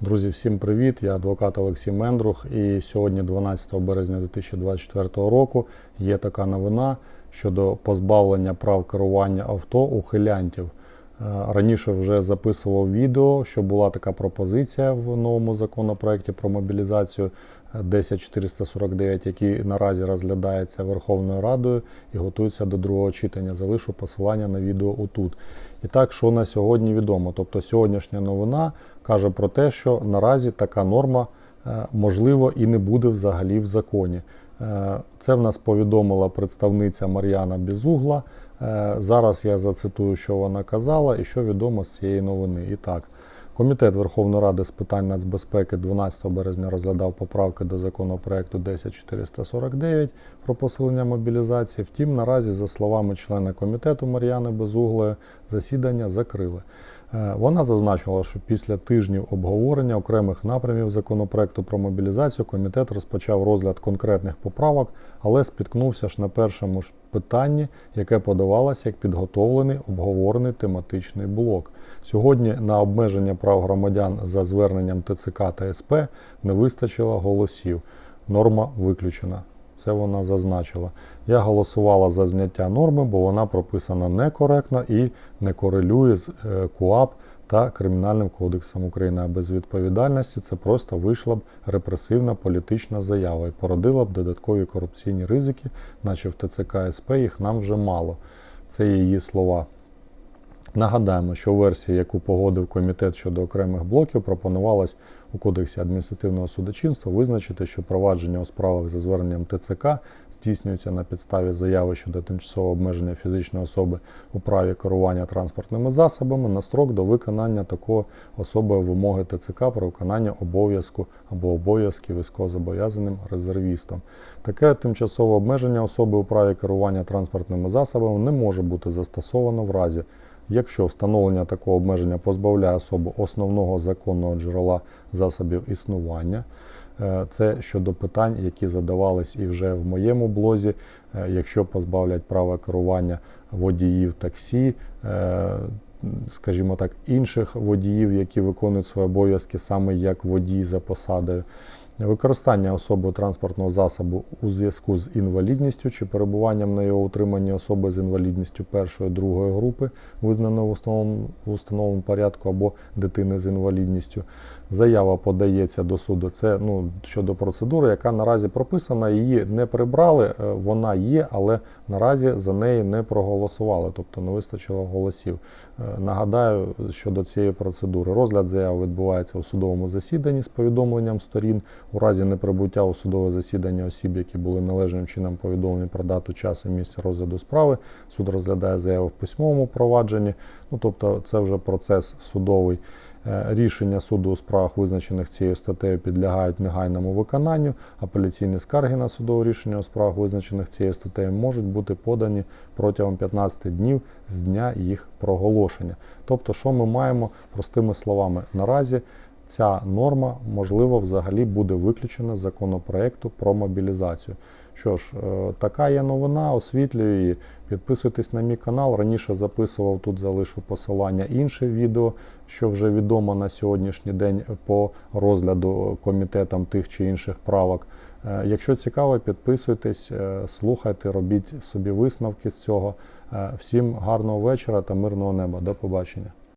Друзі, всім привіт! Я адвокат Олексій Мендрух. І сьогодні, 12 березня 2024 року, є така новина щодо позбавлення прав керування авто ухилянтів. Е, Раніше вже записував відео, що була така пропозиція в новому законопроекті про мобілізацію е, 10449, який наразі розглядається Верховною Радою і готується до другого читання. Залишу посилання на відео отут. І так, що на сьогодні відомо? Тобто сьогоднішня новина каже про те, що наразі така норма е, можливо і не буде взагалі в законі. Е, Це в нас повідомила представниця Мар'яна Безугла. Е, Зараз я зацитую, що вона казала, і що відомо з цієї новини. І так, Комітет Верховної Ради з питань нацбезпеки 12 березня розглядав поправки до законопроекту 10449 про посилення мобілізації. Втім, наразі, за словами члена комітету Мар'яни Безуглої, засідання закрили. Е, Вона зазначила, що після тижнів обговорення окремих напрямів законопроекту про мобілізацію комітет розпочав розгляд конкретних поправок, але спіткнувся ж на першому ж питанні, яке подавалося як підготовлений обговорений тематичний блок. Сьогодні на обмеження прав громадян за зверненням ТЦК та СП не вистачило голосів. Норма виключена. Це вона зазначила. Я голосувала за зняття норми, бо вона прописана некоректно і не корелює з е, КУАП та Кримінальним кодексом України. А без відповідальності це просто вийшла б репресивна політична заява і породила б додаткові корупційні ризики, наче в ТЦК СП їх нам вже мало. Це її слова. Нагадаємо, що у версії, яку погодив комітет щодо окремих блоків, пропонувалось у Кодексі адміністративного судочинства визначити, що провадження у справах за зверненням ТЦК здійснюється на підставі заяви щодо тимчасового обмеження фізичної особи у праві керування транспортними засобами на строк до виконання такого особою вимоги ТЦК про виконання обов'язку або обов'язків військовозобов'язаним резервістом. Таке тимчасове обмеження особи у праві керування транспортними засобами не може бути застосовано в разі. Якщо встановлення такого обмеження позбавляє особу основного законного джерела засобів існування, Е, це щодо питань, які задавались і вже в моєму блозі, Е, якщо позбавлять права керування водіїв таксі, е, скажімо так, інших водіїв, які виконують свої обов'язки саме як водій за посадою. Використання особи транспортного засобу у зв'язку з інвалідністю чи перебуванням на його утриманні особи з інвалідністю першої другої групи, визнаної в установленому, в установленому порядку або дитини з інвалідністю. Заява подається до суду. Це ну, щодо процедури, яка наразі прописана, її не прибрали, е, вона є, але наразі за неї не проголосували, тобто не вистачило голосів. Е, Нагадаю щодо цієї процедури. Розгляд заяви відбувається у судовому засіданні з повідомленням сторін. У разі неприбуття у судове засідання осіб, які були належним чином повідомлені про дату, час і місце розгляду справи, суд розглядає заяву в письмовому провадженні. Ну тобто, це вже процес судовий. Е, Рішення суду у справах, визначених цією статтею, підлягають негайному виконанню. Апеляційні скарги на судове рішення у справах, визначених цією статтею, можуть бути подані протягом 15 днів з дня їх проголошення. Тобто, що ми маємо простими словами? Наразі ця норма, можливо, взагалі буде виключена з законопроекту про мобілізацію. Що ж, е, така є новина, освітлюю її. Підписуйтесь на мій канал. Раніше записував тут, залишу посилання інше відео, що вже відомо на сьогоднішній день по розгляду комітетам тих чи інших правок. Е, Якщо цікаво, підписуйтесь, е, слухайте, робіть собі висновки з цього. Всім гарного вечора та мирного неба. До побачення.